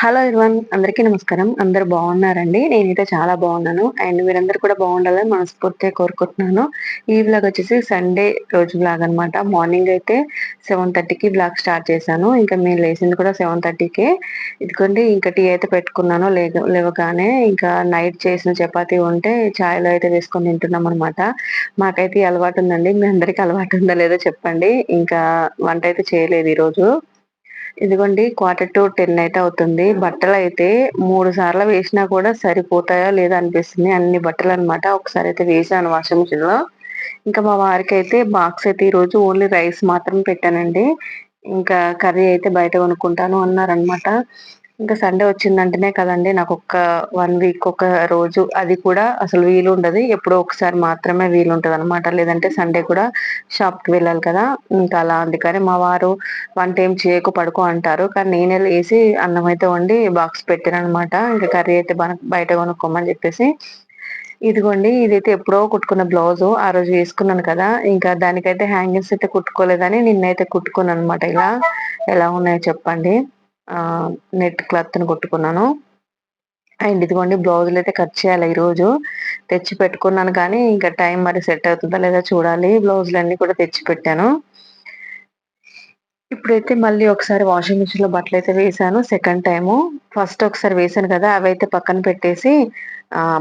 Hello ఇర్వన్ అందరికీ నమస్కారం. అందరు బాగున్నారండి? నేనైతే చాలా బాగున్నాను. అండ్ మీరందరూ కూడా బాగుండాలని మనస్ఫూర్తిగా కోరుకుంటున్నాను. ఈ వ్లాగ్ వచ్చేసి సండే రోజు బ్లాగ్ అనమాట మార్నింగ్ అయితే సెవెన్ థర్టీకి వ్లాగ్ స్టార్ట్ చేశాను. ఇంకా మేము లేచింది కూడా సెవెన్ థర్టీకే ఇదిగోండి ఇంకా టీ అయితే పెట్టుకున్నాను. లేవగానే ఇంకా నైట్ చేసిన చపాతి ఉంటే ఛాయ్లో అయితే వేసుకొని తింటున్నాం అనమాట మాకైతే అలవాటు ఉందండి. మీ అందరికీ అలవాటు ఉందా లేదో చెప్పండి. ఇంకా వంట అయితే చేయలేదు ఈరోజు. ఇదిగోండి క్వార్టర్ టు టెన్ అయితే అవుతుంది. బట్టలు అయితే మూడు సార్లు వేసినా కూడా సరిపోతాయా లేదా అనిపిస్తుంది. అన్ని బట్టలు అనమాట ఒకసారి అయితే వేసాను వాషింగ్ మిషన్లో. ఇంకా మా వారికి అయితే బాక్స్ అయితే ఈరోజు ఓన్లీ రైస్ మాత్రం పెట్టానండి. ఇంకా కర్రీ అయితే బయట కొనుక్కుంటాను అన్నారనమాట ఇంకా సండే వచ్చిందంటేనే కదండి నాకు ఒక్క వన్ వీక్ ఒక రోజు అది కూడా అసలు వీలు ఉండదు ఎప్పుడో ఒకసారి మాత్రమే వీలు ఉంటుంది అనమాట లేదంటే సండే కూడా షాప్కి వెళ్ళాలి కదా. ఇంకా అలా అందుకని మా వారు వన్ టైం చేయకు పడుకో అంటారు. కానీ నేనే వేసి అన్నం అయితే వండి బాక్స్ పెట్టాను అనమాట ఇంకా కర్రీ అయితే బయట కొనుక్కోమని చెప్పేసి. ఇదిగోండి ఇదైతే ఎప్పుడో కుట్టుకున్న బ్లౌజ్. ఆ రోజు వేసుకున్నాను కదా. ఇంకా దానికైతే హ్యాంగింగ్స్ అయితే కుట్టుకోలేదని నిన్నైతే కుట్టుకున్నాను అనమాట ఇలా ఎలా ఉన్నాయో చెప్పండి. నెట్ క్లాత్ని కొట్టుకున్నాను. అండ్ ఇదిగోండి బ్లౌజులు అయితే కట్ చేయాలి ఈరోజు. తెచ్చి పెట్టుకున్నాను కానీ ఇంకా టైం మరి సెట్ అవుతుందా లేదా చూడాలి. బ్లౌజులు అన్నీ కూడా తెచ్చి పెట్టాను. ఇప్పుడైతే మళ్ళీ ఒకసారి వాషింగ్ మిషన్లో బట్టలు అయితే వేసాను సెకండ్ టైము ఫస్ట్ ఒకసారి వేసాను కదా అవి అయితే పక్కన పెట్టేసి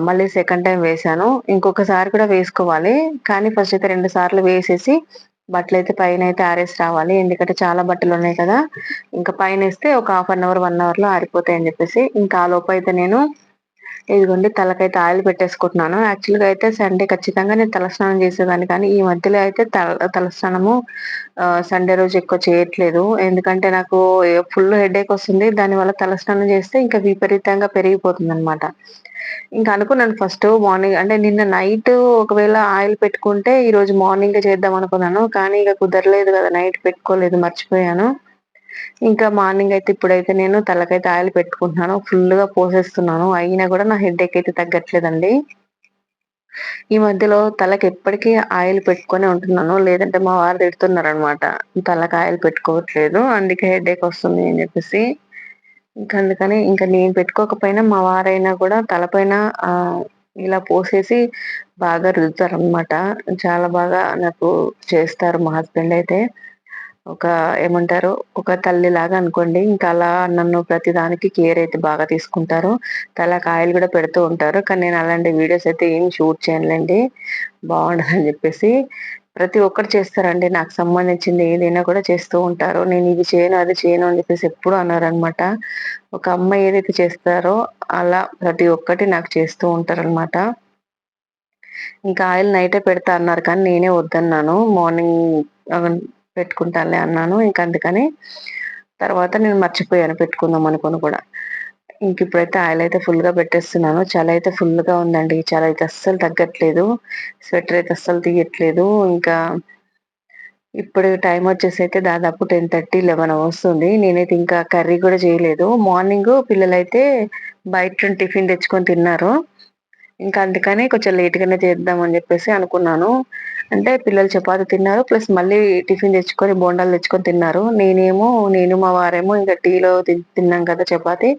మళ్ళీ సెకండ్ టైం వేసాను ఇంకొకసారి కూడా వేసుకోవాలి. కానీ ఫస్ట్ అయితే రెండు సార్లు వేసేసి బట్టలు అయితే పైన అయితే ఆరేసి రావాలి. ఎందుకంటే చాలా బట్టలు ఉన్నాయి కదా. ఇంకా పైన వేస్తే ఒక హాఫ్ అన్ అవర్ వన్ అవర్లో ఆరిపోతాయి అని చెప్పేసి ఇంకా ఆ లోపు అయితే నేను ఇదిగోండి తలకైతే ఆయిల్ పెట్టేసుకుంటున్నాను. యాక్చువల్గా అయితే సండే ఖచ్చితంగా నేను తలస్నానం చేసేదాన్ని కానీ ఈ మధ్యలో అయితే తల తలస్నానము సండే రోజు ఎక్కువ చేయట్లేదు. ఎందుకంటే నాకు ఫుల్ హెడేక్ వస్తుంది. దానివల్ల తలస్నానం చేస్తే ఇంకా విపరీతంగా పెరిగిపోతుంది అనమాట ఇంకా అనుకున్నాను ఫస్ట్ మార్నింగ్ అంటే నిన్న నైట్ ఒకవేళ ఆయిల్ పెట్టుకుంటే ఈ రోజు మార్నింగ్ చేద్దాం అనుకున్నాను కానీ ఇక కుదరలేదు కదా నైట్ పెట్టుకోలేదు మర్చిపోయాను. ఇంకా మార్నింగ్ అయితే ఇప్పుడైతే నేను తలకైతే ఆయిల్ పెట్టుకుంటున్నాను. ఫుల్గా పోసేస్తున్నాను. అయినా కూడా నా హెడ్ అయితే తగ్గట్లేదండి. ఈ మధ్యలో తలకి ఎప్పటికీ ఆయిల్ పెట్టుకొని ఉంటున్నాను. లేదంటే మా వారు తిడుతున్నారు అనమాట తలకి ఆయిల్ పెట్టుకోవట్లేదు. అందుకే హెడ్ వస్తుంది అని చెప్పేసి. ఇంకా అందుకని ఇంకా నేను పెట్టుకోకపోయినా మా వారైనా కూడా తలపైన ఇలా పోసేసి బాగా రుద్దుతారు అనమాట చాలా బాగా నాకు చేస్తారు మా హస్బెండ్ అయితే. ఒక ఏమంటారు ఒక తల్లి లాగా అనుకోండి. ఇంకా అలా నన్ను ప్రతి దానికి కేర్ అయితే బాగా తీసుకుంటారు. తల కాయలు కూడా పెడుతూ ఉంటారు. కానీ నేను అలాంటి వీడియోస్ అయితే ఏం షూట్ చేయనులేండి. బాగుండదని చెప్పేసి ప్రతి ఒక్కరు చేస్తారండి. నాకు సంబంధించింది ఏదైనా కూడా చేస్తూ ఉంటారు. నేను ఇది చేయను అది చేయను అని చెప్పేసి ఎప్పుడు అన్నారనమాట ఒక అమ్మాయి ఏదైతే చేస్తారో అలా ప్రతి ఒక్కటి నాకు చేస్తూ ఉంటారనమాట. ఇంకా ఆయిల్ నైటే పెడతా అన్నారు కానీ నేనే వద్దన్నాను. మార్నింగ్ పెట్టుకుంటానులే అన్నాను. ఇంకా అందుకని తర్వాత నేను మర్చిపోయాను పెట్టుకుందాం అనుకుని కూడా. ఇంక ఇప్పుడైతే ఆయిల్ అయితే ఫుల్గా పెట్టేస్తున్నాను. చలి అయితే ఫుల్గా ఉందండి. చలి అయితే అస్సలు తగ్గట్లేదు. స్వెటర్ అయితే అస్సలు తీయట్లేదు. ఇంకా ఇప్పుడు టైం వచ్చేసి అయితే దాదాపు టెన్ థర్టీ లెవెన్ వస్తుంది నేనైతే ఇంకా కర్రీ కూడా చేయలేదు. మార్నింగ్ పిల్లలైతే బయట టిఫిన్ తెచ్చుకొని తిన్నారు. ఇంకా అందుకని కొంచెం లేట్గానే చేద్దామని అని చెప్పేసి అనుకున్నాను. అంటే పిల్లలు చపాతి తిన్నారు ప్లస్ మళ్ళీ టిఫిన్ తెచ్చుకొని బోండాలు తెచ్చుకొని తిన్నారు. నేనేమో నేను మా వారేమో ఇంకా టీలో తిన్నాం కదా చపాతి.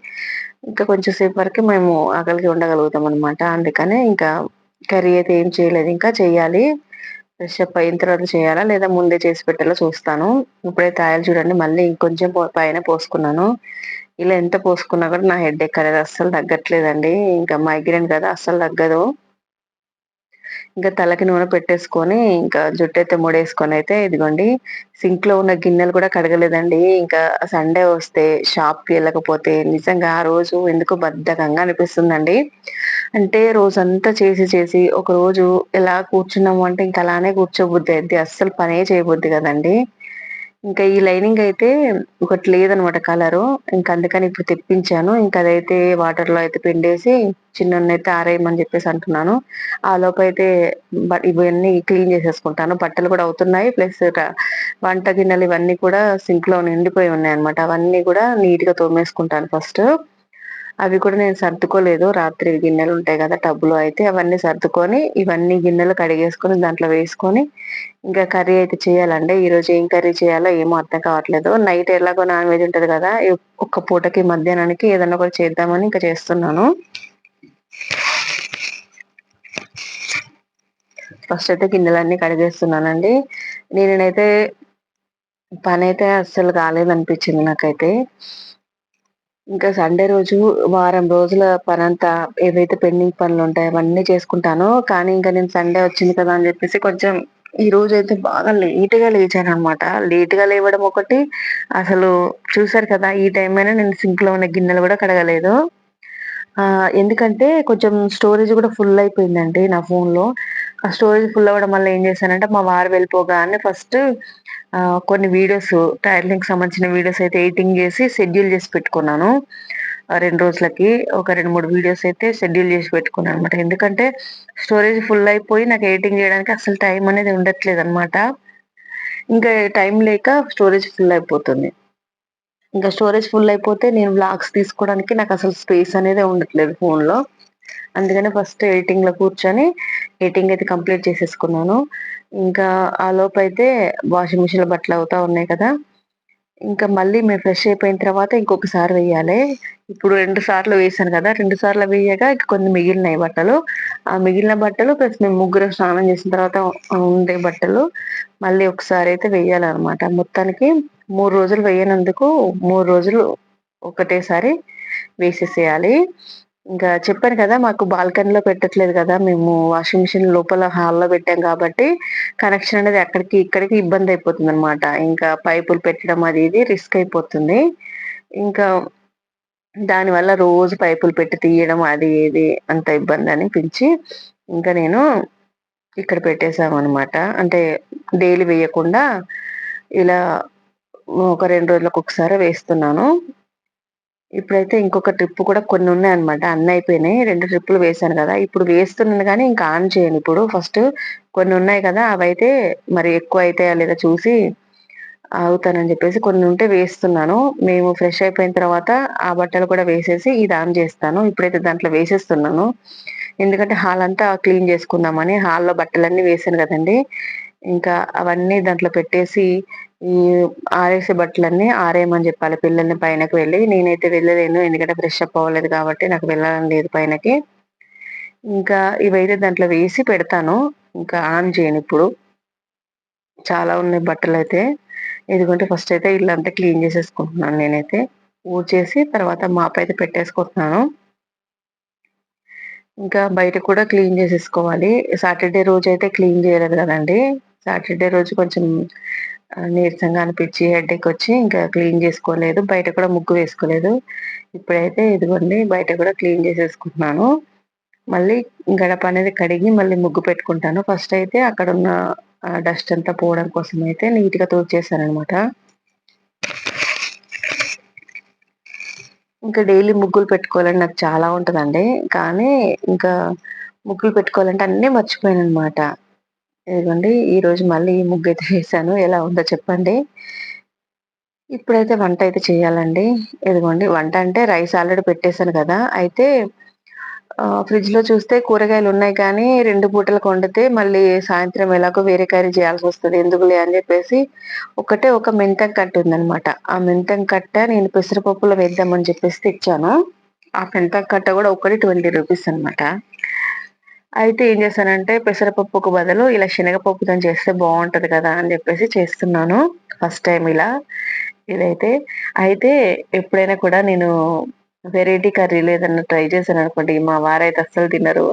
ఇంకా కొంచెం సేపు వరకు మేము ఆకలికి ఉండగలుగుతాం అనమాట అందుకనే ఇంకా కర్రీ అయితే ఏం చేయలేదు. ఇంకా చేయాలి. ఫ్రెష్ అప్ అయిన తర్వాత చేయాలా? లేదా ముందే చేసి పెట్టాలో చూస్తాను. ఇప్పుడైతే ఆయిల్ చూడండి. మళ్ళీ ఇంకొంచెం పైన పోసుకున్నాను. ఇలా ఎంత పోసుకున్నా కూడా నా హెడ్ ఎక్ అనేది అస్సలు తగ్గట్లేదండి. ఇంకా మైగ్రేన్ కదా అస్సలు తగ్గదు. ఇంకా తలకి నూనె పెట్టేసుకొని ఇంకా జుట్టు అయితే ముడేసుకొని అయితే ఇదిగోండి సింక్లో ఉన్న గిన్నెలు కూడా కడగలేదండి. ఇంకా సండే వస్తే షాప్కి వెళ్ళకపోతే నిజంగా ఆ రోజు ఎందుకు బద్ధకంగా అనిపిస్తుందండి. అంటే రోజంతా చేసి చేసి ఒక రోజు ఎలా కూర్చున్నాము అంటే ఇంకా అలానే కూర్చోబుద్ది అయితే అస్సలు పనే చేయబుద్ది కదండి. ఇంకా ఈ లైనింగ్ అయితే ఒకటి లేదనమాట కలరు. ఇంకా అందుకని ఇప్పుడు తెప్పించాను. ఇంకా అదైతే వాటర్లో అయితే పిండేసి చిన్న అయితే ఆరేయమని చెప్పేసి అంటున్నాను. ఆ లోపైతే అయితే ఇవన్నీ క్లీన్ చేసేసుకుంటాను. బట్టలు కూడా అవుతున్నాయి. ప్లస్ వంట గిన్నెలు ఇవన్నీ కూడా సింక్లో నిండిపోయి ఉన్నాయి అనమాట అవన్నీ కూడా నీట్గా తోమేసుకుంటాను ఫస్ట్. అవి కూడా నేను సర్దుకోలేదు. రాత్రి గిన్నెలు ఉంటాయి కదా టబ్బులో అయితే అవన్నీ సర్దుకొని ఇవన్నీ గిన్నెలు కడిగేసుకొని దాంట్లో వేసుకొని ఇంకా కర్రీ అయితే చేయాలండి. ఈ రోజు ఏం కర్రీ చేయాలో ఏమో అర్థం కావట్లేదు. నైట్ ఎలాగో నాన్ వెజ్ ఉంటుంది కదా ఒక్క పూటకి మధ్యాహ్నానికి ఏదన్నా ఒకటి చేద్దామని ఇంకా చేస్తున్నాను. ఫస్ట్ అయితే గిన్నెలన్నీ కడిగేస్తున్నానండి. నేనైతే పని అయితే అస్సలు కాలేదనిపించింది నాకైతే. ఇంకా సండే రోజు వారం రోజుల పనంతా ఏవైతే పెండింగ్ పనులు ఉంటాయో అవన్నీ చేసుకుంటాను. కానీ ఇంకా నేను సండే వచ్చింది కదా అని చెప్పేసి కొంచెం ఈ రోజు అయితే బాగా లేట్గా లేచాను అనమాట లేట్గా లేవడం ఒకటి అసలు చూసారు కదా ఈ టైం అయినా నేను సింక్లో ఉన్న గిన్నెలు కూడా కడగలేదు. ఆ ఎందుకంటే కొంచెం స్టోరేజ్ కూడా ఫుల్ అయిపోయిందండి నా ఫోన్లో. ఆ స్టోరేజ్ ఫుల్ అవ్వడం వల్ల ఏం చేశానంటే మా వారు వెళ్ళిపోగానే ఫస్ట్ కొన్ని వీడియోస్ టైలరింగ్ సంబంధించిన వీడియోస్ అయితే ఎడిటింగ్ చేసి షెడ్యూల్ చేసి పెట్టుకున్నాను. రెండు రోజులకి ఒక రెండు మూడు వీడియోస్ అయితే షెడ్యూల్ చేసి పెట్టుకున్నాను అనమాట ఎందుకంటే స్టోరేజ్ ఫుల్ అయిపోయి నాకు ఎడిటింగ్ చేయడానికి అసలు టైం అనేది ఉండట్లేదు అనమాట ఇంకా టైం లేక స్టోరేజ్ ఫుల్ అయిపోతుంది. ఇంకా స్టోరేజ్ ఫుల్ అయిపోతే నేను బ్లాగ్స్ తీసుకోవడానికి నాకు అసలు స్పేస్ అనేది ఉండట్లేదు ఫోన్లో. అందుకనే ఫస్ట్ ఎడిటింగ్లో కూర్చొని ఎడిటింగ్ అయితే కంప్లీట్ చేసేసుకున్నాను. ఇంకా ఆ లోపు అయితే వాషింగ్ మిషన్ బట్టలు అవుతా ఉన్నాయి కదా. ఇంకా మళ్ళీ మేము ఫ్రెష్ అయిపోయిన తర్వాత ఇంకొకసారి వెయ్యాలి ఇప్పుడు రెండు సార్లు వేసాను కదా రెండు సార్లు వేయగా ఇక కొన్ని మిగిలినాయి బట్టలు. ఆ మిగిలిన బట్టలు ప్లస్ మేము ముగ్గురు స్నానం చేసిన తర్వాత ఉండే బట్టలు మళ్ళీ ఒకసారి అయితే వెయ్యాలన్నమాట మొత్తానికి మూడు రోజులు వేయనందుకు మూడు రోజులు ఒకటేసారి వేసేసేయాలి. ఇంకా చెప్పాను కదా మాకు బాల్కనీలో పెట్టట్లేదు కదా మేము వాషింగ్ మిషన్ లోపల హాల్లో పెట్టాం కాబట్టి కనెక్షన్ అనేది అక్కడికి ఇక్కడికి ఇబ్బంది అయిపోతుంది అనమాట ఇంకా పైపులు పెట్టడం అది ఇది రిస్క్ అయిపోతుంది. ఇంకా దానివల్ల రోజు పైపులు పెట్టి తీయడం అది ఇది అంత ఇబ్బంది అనిపించి ఇంకా నేను ఇక్కడ పెట్టేసాం అనమాట అంటే డైలీ వేయకుండా ఇలా ఒక రెండు రోజులకు ఒకసారి వేస్తున్నాను. ఇప్పుడైతే ఇంకొక ట్రిప్ కూడా కొన్ని ఉన్నాయి అనమాట అన్ని అయిపోయినాయి. రెండు ట్రిప్పులు వేసాను కదా. ఇప్పుడు వేస్తున్నాను కానీ ఇంకా ఆన్ చేయను. ఇప్పుడు ఫస్ట్ కొన్ని ఉన్నాయి కదా. అవైతే మరి ఎక్కువ అవుతాయా లేదా చూసి అవుతానని చెప్పేసి కొన్ని ఉంటే వేస్తున్నాను. మేము ఫ్రెష్ అయిపోయిన తర్వాత ఆ బట్టలు కూడా వేసేసి ఇది ఆన్ చేస్తాను. ఇప్పుడైతే దాంట్లో వేసేస్తున్నాను. ఎందుకంటే హాల్ అంతా క్లీన్ చేసుకుందామని హాల్లో బట్టలన్నీ వేసాను కదండి. ఇంకా అవన్నీ దాంట్లో పెట్టేసి ఈ ఆరేసే బట్టలన్నీ ఆరేయమని చెప్పాలి. పిల్లల్ని పైనకి వెళ్ళి నేనైతే వెళ్ళలేను. ఎందుకంటే ఫ్రెష్ అప్ అవ్వలేదు కాబట్టి నాకు వెళ్ళాలని లేదు పైనకి. ఇంకా ఇవైతే దాంట్లో వేసి పెడతాను. ఇంకా ఆన్ చేయను ఇప్పుడు. చాలా ఉన్నాయి బట్టలు అయితే ఎందుకంటే ఫస్ట్ అయితే ఇల్లంతా క్లీన్ చేసేసుకుంటున్నాను నేనైతే. ఊడ్చేసి తర్వాత మాప అయితే పెట్టేసుకుంటున్నాను ఇంకా బయట కూడా క్లీన్ చేసేసుకోవాలి. సాటర్డే రోజు అయితే క్లీన్ చేయలేదు కదండి. సాటర్డే రోజు కొంచెం నీరసంగా అనిపించి హెడ్ఏక్ వచ్చి ఇంకా క్లీన్ చేసుకోలేదు. బయట కూడా ముగ్గు వేసుకోలేదు. ఇప్పుడైతే ఇదిగోండి బయట కూడా క్లీన్ చేసేసుకుంటున్నాను. మళ్ళీ గడప అనేది కడిగి మళ్ళీ ముగ్గు పెట్టుకుంటాను. ఫస్ట్ అయితే అక్కడ ఉన్న డస్ట్ అంతా పోవడం కోసం అయితే నీట్గా గా అనమాట ఇంకా డైలీ ముగ్గులు పెట్టుకోవాలని నాకు చాలా ఉంటుందండి. కానీ ఇంకా ముగ్గులు పెట్టుకోవాలంటే అన్నీ మర్చిపోయాను అనమాట ఇదిగోండి ఈ రోజు మళ్ళీ ఈ ముగ్గు అయితే వేసాను. ఎలా ఉందో చెప్పండి. ఇప్పుడైతే వంట అయితే చేయాలండి. ఇదిగోండి వంట అంటే రైస్ ఆల్రెడీ పెట్టేశాను కదా. అయితే ఫ్రిడ్జ్లో చూస్తే కూరగాయలు ఉన్నాయి కానీ రెండు పూటలకు వండితే మళ్ళీ సాయంత్రం ఎలాగో వేరే కర్రీ చేయాల్సి వస్తుంది. ఎందుకులే అని చెప్పేసి ఒకటే ఒక మెంతం కట్ట ఉందనమాట ఆ మెంతం కట్ట నేను పెసరపప్పులో వేద్దామని చెప్పేసి తెచ్చాను. ఆ మెంతం కట్ట కూడా ఒకటి ట్వంటీ రూపీస్ అనమాట అయితే ఏం చేశానంటే పెసరపప్పుకు బదులు ఇలా శనగపప్పుతో చేస్తే బాగుంటది కదా అని చెప్పేసి చేస్తున్నాను ఫస్ట్ టైం ఇలా. ఇదైతే అయితే ఎప్పుడైనా కూడా నేను వెరైటీ కర్రీలు ఏదన్నా ట్రై చేశాను అనుకోండి మా వారైతే అస్సలు తినరు.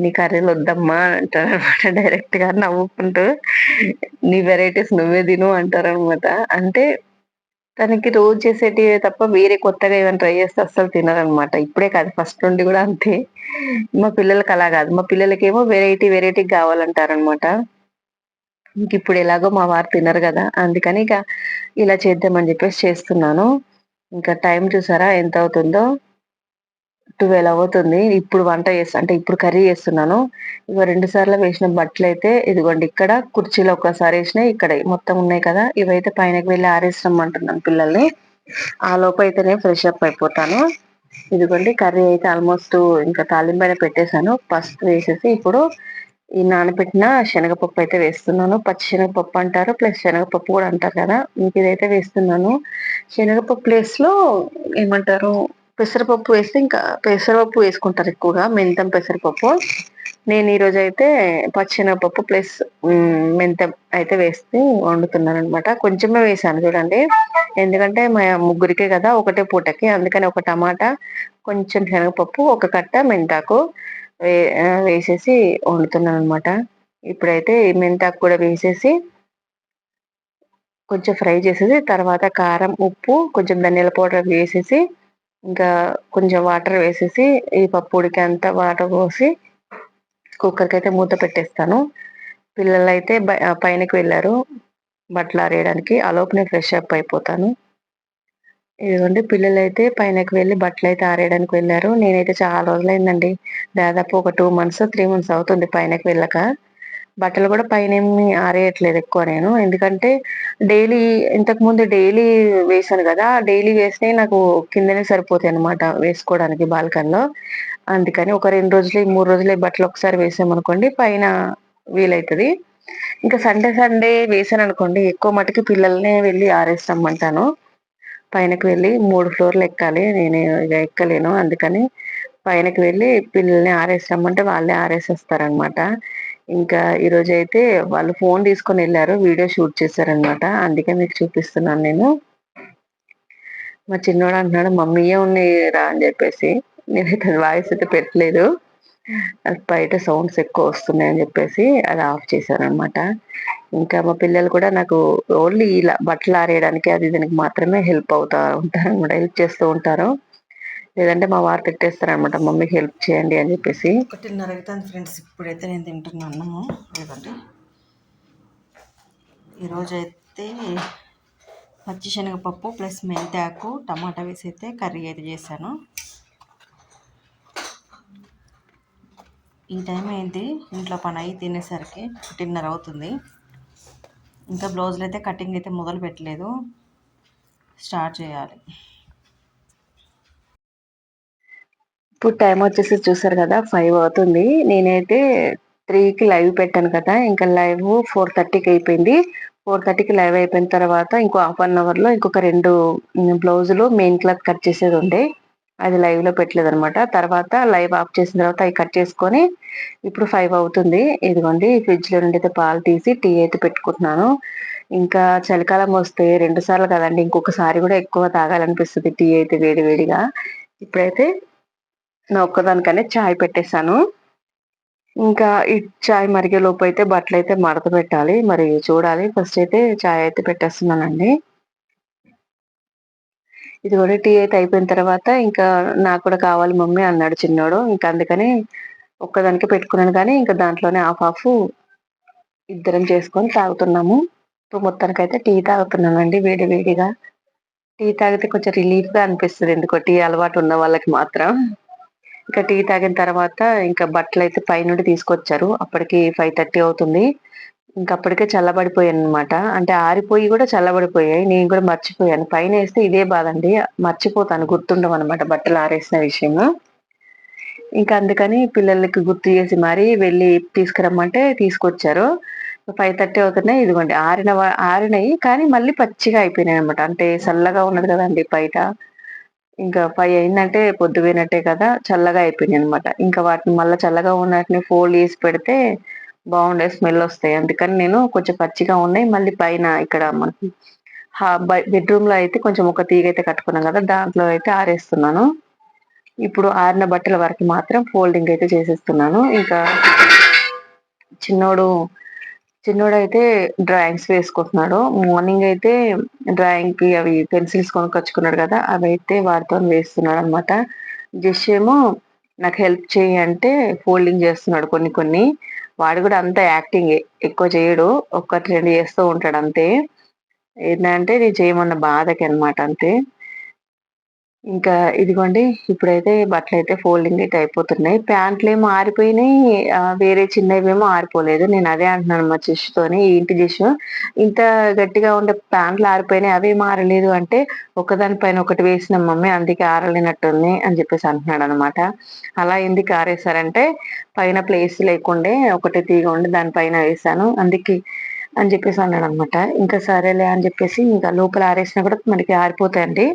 నీ కర్రీలు వద్దమ్మా అంటారు అనమాట డైరెక్ట్గా నవ్వుకుంటూ. నీ వెరైటీస్ నువ్వే తిను అంటారు అనమాట అంటే తనకి రోజు చేసేటివి తప్ప వేరే కొత్తగా ఏమైనా ట్రై చేస్తే అస్సలు తినరనమాట. ఇప్పుడే కాదు ఫస్ట్ నుండి కూడా అంతే. మా పిల్లలకి అలా కాదు. మా పిల్లలకేమో వెరైటీ వెరైటీ కావాలంటారనమాట. ఇంక ఇప్పుడు ఎలాగో మా వారు తినరు కదా అందుకని ఇక ఇలా చేద్దామని చెప్పేసి చేస్తున్నాను. ఇంకా టైం చూసారా? ఎంత అవుతుందో? ట్వెల్వ్ అవుతుంది. ఇప్పుడు వంట చేస్తా అంటే ఇప్పుడు కర్రీ చేస్తున్నాను. ఇక రెండు సార్లు వేసిన బట్టలు అయితే ఇదిగోండి ఇక్కడ కుర్చీలో ఒకసారి వేసినాయి ఇక్కడ మొత్తం ఉన్నాయి కదా ఇవైతే పైనకి వెళ్ళి ఆరేసిరమ్మంటున్నాను పిల్లల్ని. ఆ లోపు అయితేనే ఫ్రెష్ అప్ అయిపోతాను. ఇదిగోండి కర్రీ అయితే ఆల్మోస్ట్ ఇంకా తాలింపైన పెట్టేశాను. పసుపు వేసేసి ఇప్పుడు ఈ నానబెట్టిన శనగపప్పు అయితే వేస్తున్నాను. పచ్చి శనగపప్పు అంటారు ప్లస్ శనగపప్పు కూడా అంటారు కదా ఇంక ఇదైతే వేస్తున్నాను. శనగపప్పు ప్లేస్లో ఏమంటారు పెసరపప్పు వేస్తే ఇంకా పెసరపప్పు వేసుకుంటారు ఎక్కువగా మెంతం పెసరపప్పు. నేను ఈరోజు అయితే పచ్చినపప్పు ప్లస్ మెంతం అయితే వేస్తే వండుతున్నాను అనమాట కొంచెమే వేసాను చూడండి. ఎందుకంటే మా ముగ్గురికే కదా ఒకటే పూటకి. అందుకని ఒక టమాటా కొంచెం శనగపప్పు ఒక కట్ట మెంతాకు వే వేసేసి వండుతున్నాను అనమాట ఇప్పుడైతే మెంతాకు కూడా వేసేసి కొంచెం ఫ్రై చేసేసి తర్వాత కారం ఉప్పు కొంచెం ధనియాల పౌడర్ వేసేసి ఇంకా కొంచెం వాటర్ వేసేసి ఈ పప్పు ఉడికి అంతా వాటర్ పోసి కుక్కర్కి అయితే మూత పెట్టేస్తాను. పిల్లలు అయితే పైనకి వెళ్ళారు. బట్టలు ఆరేయడానికి. ఆ నేను ఫ్రెష్ అప్ అయిపోతాను. ఇదిగోండి పిల్లలు అయితే పైనకి వెళ్ళి బట్టలు అయితే ఆరేయడానికి వెళ్ళారు. నేనైతే చాలా రోజులైందండి. దాదాపు ఒక టూ మంత్స్ త్రీ మంత్స్ అవుతుంది పైనకి వెళ్ళక. బట్టలు కూడా పైన ఏమి ఆరేయట్లేదు ఎక్కువ నేను. ఎందుకంటే డైలీ ఇంతకు ముందు డైలీ వేసాను కదా డైలీ వేస్తే నాకు కిందనే సరిపోతాయి అనమాట వేసుకోవడానికి బాల్కన్లో. అందుకని ఒక రెండు రోజులు మూడు రోజులు బట్టలు ఒకసారి వేసామనుకోండి పైన వీలవుతుంది ఇంకా సండే సండే వేసాను అనుకోండి ఎక్కువ మటుకి పిల్లల్ని వెళ్ళి ఆరేస్తామంటాను. పైనకి వెళ్ళి మూడు ఫ్లోర్లు ఎక్కాలి నేను ఇక ఎక్కలేను. అందుకని పైనకి వెళ్ళి పిల్లల్ని ఆరేసామంటే వాళ్ళే ఆరేసేస్తారనమాట ఇంకా ఈరోజు అయితే వాళ్ళు ఫోన్ తీసుకొని వెళ్ళారు వీడియో షూట్ చేశారనమాట అందుకే మీకు చూపిస్తున్నాను నేను. మా చిన్నోడు అంటున్నాడు మమ్మీయే ఉన్నాయి రా అని చెప్పేసి. నేనైతే వాయిస్ అయితే పెట్టలేదు. బయట సౌండ్స్ ఎక్కువ వస్తున్నాయి అని చెప్పేసి అది ఆఫ్ చేశారనమాట అనమాట ఇంకా మా పిల్లలు కూడా నాకు ఓన్లీ ఇలా బట్టలు ఆరేయడానికి అది దీనికి మాత్రమే హెల్ప్ అవుతా ఉంటారు అనమాట హెల్ప్ చేస్తూ ఉంటారు. లేదంటే మా వారు తిట్టేస్తారనమాట మమ్మీకి హెల్ప్ చేయండి అని చెప్పేసి. ఒకటిన్నర అవుతుంది ఫ్రెండ్స్ ఇప్పుడైతే నేను తింటున్నా అన్నము. లేదంటే ఈరోజైతే పచ్చిశనగపప్పు ప్లస్ మెంతాకు టమాటా వేసి అయితే కర్రీ అయితే చేశాను. ఈ టైం అయింది ఇంట్లో పని అయ్యి తినేసరికి ఒకటిన్నర అవుతుంది. ఇంకా బ్లౌజులు అయితే కటింగ్ అయితే మొదలు పెట్టలేదు స్టార్ట్ చేయాలి. ఇప్పుడు టైం వచ్చేసి చూసారు కదా ఫైవ్ అవుతుంది. నేనైతే త్రీకి లైవ్ పెట్టాను కదా ఇంకా లైవ్ ఫోర్ థర్టీకి అయిపోయింది. ఫోర్ థర్టీకి లైవ్ అయిపోయిన తర్వాత ఇంకో హాఫ్ అన్ అవర్లో ఇంకొక రెండు బ్లౌజులు మెయిన్ క్లాత్ కట్ చేసేది ఉండే. అది లైవ్లో పెట్టలేదు అనమాట తర్వాత లైవ్ ఆఫ్ చేసిన తర్వాత అవి కట్ చేసుకొని ఇప్పుడు ఫైవ్ అవుతుంది. ఇదిగోండి ఫ్రిడ్జ్లో నుండి అయితే పాలు తీసి టీ అయితే పెట్టుకుంటున్నాను. ఇంకా చలికాలం వస్తే రెండు సార్లు కదండి ఇంకొకసారి కూడా ఎక్కువ తాగాలనిపిస్తుంది టీ అయితే వేడి వేడిగా. ఇప్పుడైతే నా ఒక్కదానికనే చాయ్ పెట్టేశాను. ఇంకా ఈ చాయ్ మరిగే లోపు అయితే బట్టలు అయితే మడత పెట్టాలి. మరి చూడాలి. ఫస్ట్ అయితే చాయ్ అయితే పెట్టేస్తున్నానండి. ఇది కూడా టీ అయితే అయిపోయిన తర్వాత ఇంకా నాకు కూడా కావాలి మమ్మీ అన్నాడు చిన్నోడు. ఇంకా అందుకని ఒక్కదానికి పెట్టుకున్నాను కానీ ఇంకా దాంట్లోనే హాఫ్ హాఫ్ ఇద్దరం చేసుకొని తాగుతున్నాము. ఇప్పుడు మొత్తానికి అయితే టీ తాగుతున్నానండి వేడి వేడిగా. టీ తాగితే కొంచెం రిలీఫ్గా అనిపిస్తుంది. ఎందుకో టీ అలవాటు ఉన్న వాళ్ళకి మాత్రం. ఇంకా టీ తాగిన తర్వాత ఇంకా బట్టలు అయితే పైనుండి తీసుకొచ్చారు. అప్పటికి ఫైవ్ థర్టీ అవుతుంది. ఇంకా అప్పటికే చల్లబడిపోయాను అనమాట అంటే ఆరిపోయి కూడా చల్లబడిపోయాయి. నేను కూడా మర్చిపోయాను. పైన వేస్తే ఇదే బాధ అండి. మర్చిపోతాను. గుర్తుండవు అనమాట బట్టలు ఆరేసిన విషయము. ఇంకా అందుకని పిల్లలకి గుర్తు చేసి మరీ వెళ్ళి తీసుకురమ్మంటే తీసుకొచ్చారు. ఫైవ్ థర్టీ అవుతున్నాయి ఇదిగోండి. ఆరిన ఆరినాయి. కానీ మళ్ళీ పచ్చిగా అయిపోయినాయి అనమాట అంటే చల్లగా ఉన్నది కదండి బయట. ఇంకా ఫైవ్ అయిందంటే పొద్దుపోయినట్టే కదా చల్లగా అయిపోయినాయి అనమాట ఇంకా వాటిని మళ్ళీ చల్లగా ఉన్నటిని ఫోల్డ్ చేసి పెడితే బాగుండే స్మెల్ వస్తాయి. అందుకని నేను కొంచెం పచ్చిగా ఉన్నాయి. మళ్ళీ పైన ఇక్కడ మనకి బెడ్రూమ్లో అయితే కొంచెం ఒక తీగ అయితే కట్టుకున్నాం కదా దాంట్లో అయితే ఆరేస్తున్నాను. ఇప్పుడు ఆరిన బట్టల వరకు మాత్రం ఫోల్డింగ్ అయితే చేసేస్తున్నాను. ఇంకా చిన్నోడు చిన్నోడు అయితే డ్రాయింగ్స్ వేసుకుంటున్నాడు. మార్నింగ్ అయితే డ్రాయింగ్కి అవి పెన్సిల్స్ కొనుక్కొచ్చుకున్నాడు కదా అవి అయితే వాటితో వేస్తున్నాడు అనమాట జస్ట్ ఏమో నాకు హెల్ప్ చేయి అంటే ఫోల్డింగ్ చేస్తున్నాడు కొన్ని కొన్ని. వాడు కూడా అంత యాక్టింగ్ ఎక్కువ చేయడు. ఒక్కటి రెండు చేస్తూ ఉంటాడు అంతే. ఏంటంటే నేను చేయమన్న బాధకి అనమాట అంతే. ఇంకా ఇదిగోండి ఇప్పుడైతే బట్టలు అయితే ఫోల్డింగ్ అయితే అయిపోతున్నాయి. ప్యాంట్లు ఏమో ఆరిపోయినాయి. వేరే వేరే చిన్నవేమో ఆరిపోలేదు. నేను అదే అంటున్నాను మా చిష్‌తోని ఏంటి జిషు ఇంత గట్టిగా ఉండే ప్యాంట్లు ఆరిపోయినాయి అవి ఆరలేదు అంటే, "ఒకదాని పైన ఒకటి వేసిన మమ్మీ అందుకే ఆరలేనట్టుంది" అని చెప్పేసి అంటున్నాడనమాట. అలా ఎందుకు ఆరేశారంటే, పైన ప్లేస్ లేకుండే ఒకటి తీగ ఉండి దానిపైన వేసాను అందుకే అని చెప్పేసి అన్నాడనమాట. ఇంకా సరేలే అని చెప్పేసి ఇంకా లోపల ఆరేసినా కూడా మనకి ఆరిపోతాయండి.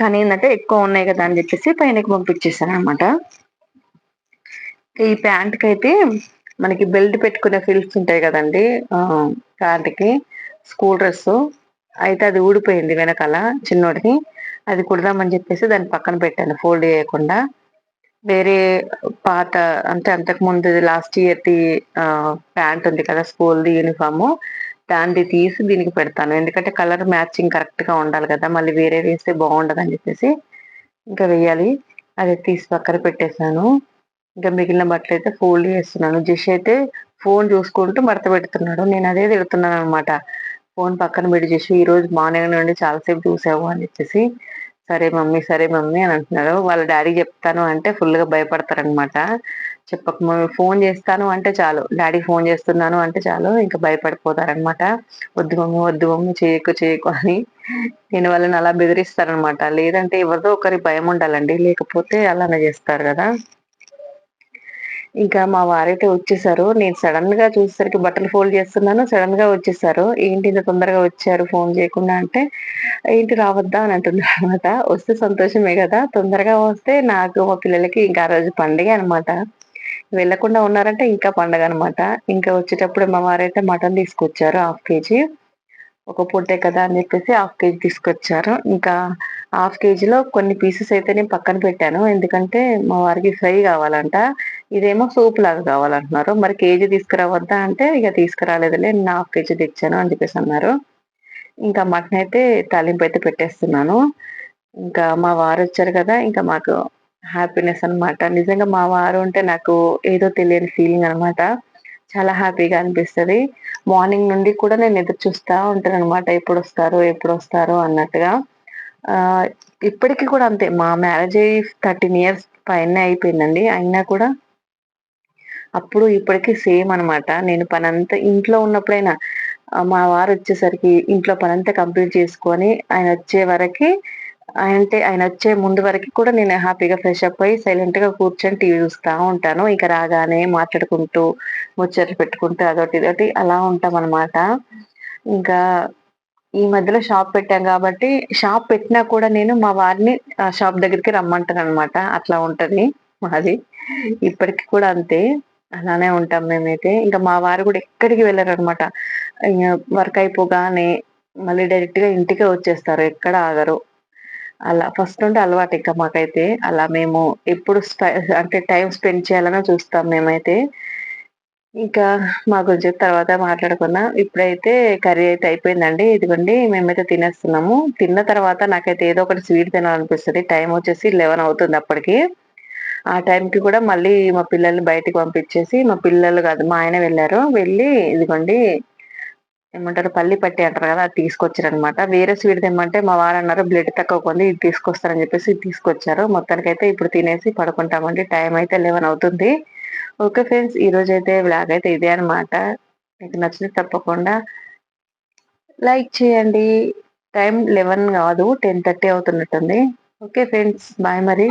కానీ ఏంటంటే ఎక్కువ ఉన్నాయి కదా అని చెప్పేసి పైనకి పంపించేసాను అనమాట ఈ ప్యాంట్కి అయితే మనకి బెల్ట్ పెట్టుకునే ఫిల్స్ ఉంటాయి కదండి ప్యాంట్కి స్కూల్ డ్రెస్. అయితే అది ఊడిపోయింది వెనకాల చిన్నోడికి. అది కుడదామని చెప్పేసి దాన్ని పక్కన పెట్టాను ఫోల్డ్ చేయకుండా. వేరే పాత అంటే అంతకుముందు లాస్ట్ ఇయర్ది ప్యాంట్ ఉంది కదా స్కూల్ది యూనిఫాము. దాన్ని తీసి దీనికి పెడతాను. ఎందుకంటే కలర్ మ్యాచింగ్ కరెక్ట్గా ఉండాలి కదా. మళ్ళీ వేరే వేస్తే బాగుండదు అని చెప్పేసి ఇంకా వేయాలి. అది తీసి పక్కన పెట్టేశాను. ఇంకా మిగిలిన బట్టలు అయితే ఫోల్డ్ చేస్తున్నాను. జిష్ అయితే ఫోన్ చూసుకుంటూ మడత పెడుతున్నాడు. నేను అదే తిడుతున్నాను అనమాట ఫోన్ పక్కన పెట్టి చేసి ఈరోజు మార్నింగ్ నుండి చాలాసేపు చూసావు అని చెప్పేసి. సరే మమ్మీ సరే మమ్మీ అని అంటున్నారు వాళ్ళ డాడీ చెప్తాను అంటే ఫుల్గా భయపడతారనమాట చెప్పక ఫోన్ చేస్తాను అంటే చాలు. డాడీ ఫోన్ చేస్తున్నాను అంటే చాలు. ఇంకా భయపడిపోతారనమాట. వద్దు మమ్మీ వద్దు మమ్మీ చేయకు చేయకు అని. నేను వాళ్ళని అలా బెదిరిస్తారనమాట. లేదంటే ఎవరిదో ఒకరి భయం ఉండాలండి. లేకపోతే అలానే చేస్తారు కదా. ఇంకా మా వారైతే వచ్చేసారు. నేను సడన్గా చూసేసరికి బట్టలు ఫోల్డ్ చేస్తున్నాను. సడన్గా వచ్చేసారు. ఏంటి ఇంత తొందరగా వచ్చారు ఫోన్ చేయకుండా? అంటే ఏంటి రావద్దా? అని అంటున్నారు అనమాట వస్తే సంతోషమే కదా. తొందరగా వస్తే నాకు మా పిల్లలకి ఇంకా ఆ రోజు పండుగ అనమాట. వెళ్ళకుండా ఉన్నారంటే ఇంకా పండగ అనమాట ఇంకా వచ్చేటప్పుడు మా వారైతే మటన్ తీసుకొచ్చారు హాఫ్ కేజీ. ఒక పూటే కదా అని చెప్పేసి హాఫ్ కేజీ తీసుకొచ్చారు. ఇంకా హాఫ్ కేజీలో కొన్ని పీసెస్ అయితే నేను పక్కన పెట్టాను. ఎందుకంటే మా వారికి ఫ్రై కావాలంట. ఇదేమో సూప్ లాగా కావాలంటున్నారు. మరి కేజీ తీసుకురావద్దా అంటే ఇక తీసుకురాలేదులే నేను హాఫ్ కేజీ తెచ్చాను అని చెప్పేసి అన్నారు. ఇంకా మటన్ అయితే తాలింపు అయితే పెట్టేస్తున్నాను. ఇంకా మా వారు వచ్చారు కదా ఇంకా మాకు హ్యాపీనెస్ అనమాట నిజంగా మా వారు ఉంటే నాకు ఏదో తెలియని ఫీలింగ్ అనమాట చాలా హ్యాపీగా అనిపిస్తుంది. మార్నింగ్ నుండి కూడా నేను ఎదురు చూస్తూ ఉంటాను అనమాట ఎప్పుడు వస్తారు ఎప్పుడు వస్తారు అన్నట్టుగా. ఇప్పటికీ కూడా అంతే. మా మ్యారేజ్ అయ్యి థర్టీన్ ఇయర్స్ పైన అయిపోయిందండి. అయినా కూడా అప్పుడు ఇప్పటికీ సేమ్ అనమాట నేను పనంతా ఇంట్లో ఉన్నప్పుడైనా మా వారు వచ్చేసరికి ఇంట్లో పనంతా కంప్లీట్ చేసుకొని ఆయన వచ్చే వరకు అంటే ఆయన వచ్చే ముందు వరకు కూడా నేను హ్యాపీగా ఫ్రెష్ అప్ అయ్యి సైలెంట్గా కూర్చొని టీవీ చూస్తూ ఉంటాను. ఇక రాగానే మాట్లాడుకుంటూ ముచ్చట్లు పెట్టుకుంటూ అదొకటి ఇదొకటి అలా ఉంటాం అనమాట ఇంకా ఈ మధ్యలో షాప్ పెట్టాం కాబట్టి షాప్ పెట్టినా కూడా నేను మా వారిని షాప్ దగ్గరికి రమ్మంటాను అనమాట అట్లా ఉంటది మాది. ఇప్పటికి కూడా అంతే. అలానే ఉంటాం మేమైతే. ఇంకా మా వారు కూడా ఎక్కడికి వెళ్ళరు అనమాట వర్క్ అయిపోగానే మళ్ళీ డైరెక్ట్గా ఇంటికే వచ్చేస్తారు. ఎక్కడ ఆగరు. అలా ఫస్ట్ నుండి అలవాటు ఇంకా మాకైతే అలా మేము ఎప్పుడు అంటే టైం స్పెండ్ చేయాలని చూస్తాం మేమైతే. ఇంకా మా గురించి తర్వాత మాట్లాడుకున్నాం. ఇప్పుడైతే కర్రీ అయితే అయిపోయిందండి. ఇదిగోండి మేమైతే తినేస్తున్నాము. తిన్న తర్వాత నాకైతే ఏదో ఒకటి స్వీట్ తినాలనిపిస్తుంది. టైం వచ్చేసి లెవెన్ అవుతుంది అప్పటికి. ఆ టైంకి కూడా మళ్ళీ మా పిల్లల్ని బయటికి పంపించేసి మా పిల్లలు కాదు మా ఆయన వెళ్ళారు. వెళ్ళి ఇదిగోండి ఏమంటారు పల్లి పట్టి అంటారు కదా అది తీసుకొచ్చారనమాట వేరే స్వీట్ తెమ్మంటే మా వారు అన్నారు బ్లడ్ తక్కువ కొంది ఇది తీసుకొస్తారని చెప్పేసి ఇది తీసుకొచ్చారు. మొత్తానికి అయితే ఇప్పుడు తినేసి పడుకుంటామండి. టైం అయితే లెవెన్ అవుతుంది. ఓకే ఫ్రెండ్స్ ఈరోజు అయితే బ్లాగ్ అయితే ఇదే అనమాట మీకు నచ్చితే తప్పకుండా లైక్ చేయండి. టైం లెవెన్ కాదు టెన్ థర్టీ అవుతున్నట్టుంది. ఓకే ఫ్రెండ్స్ బాయ్ మరి.